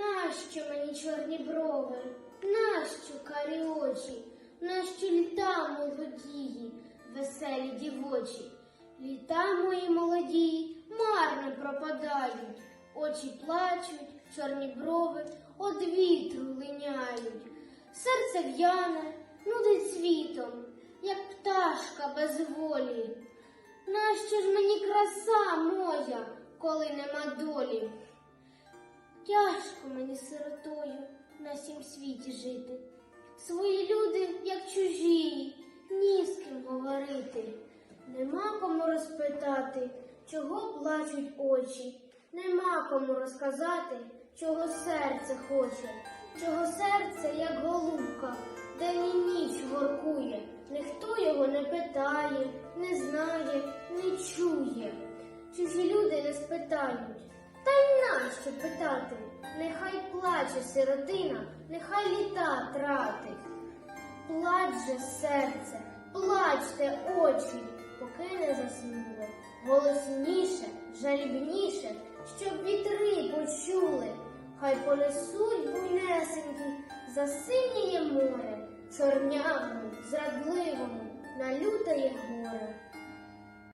Нащо мені чорні брови? Нащо карі очі? Нащо літа молодії, веселі дівочі? Літа мої молоді марно пропадають, очі плачуть, чорні брови од вітру линяють. Серце в'яне, нудить світом, як пташка без волі. Нащо ж мені краса моя, коли нема долі? Тяжко мені сиротою на сім світі жити. Свої люди, як чужі, ні з ким говорити. Нема кому розпитати, чого плачуть очі, нема кому розказати, чого серце хоче, чого серце, як голубка, день і ніч воркує. Ніхто його не питає, не знає, не чує. Чужі люди не спитають. Та й нащо питати? Нехай плаче сиротина, нехай літа тратить. Плач же серце, плачте очі, поки не заснуло. Голосніше, жалібніше, щоб вітри почули. Хай понесуть буйнесенькі за синіє море, чорнявому, зрадливому, на лютає горе.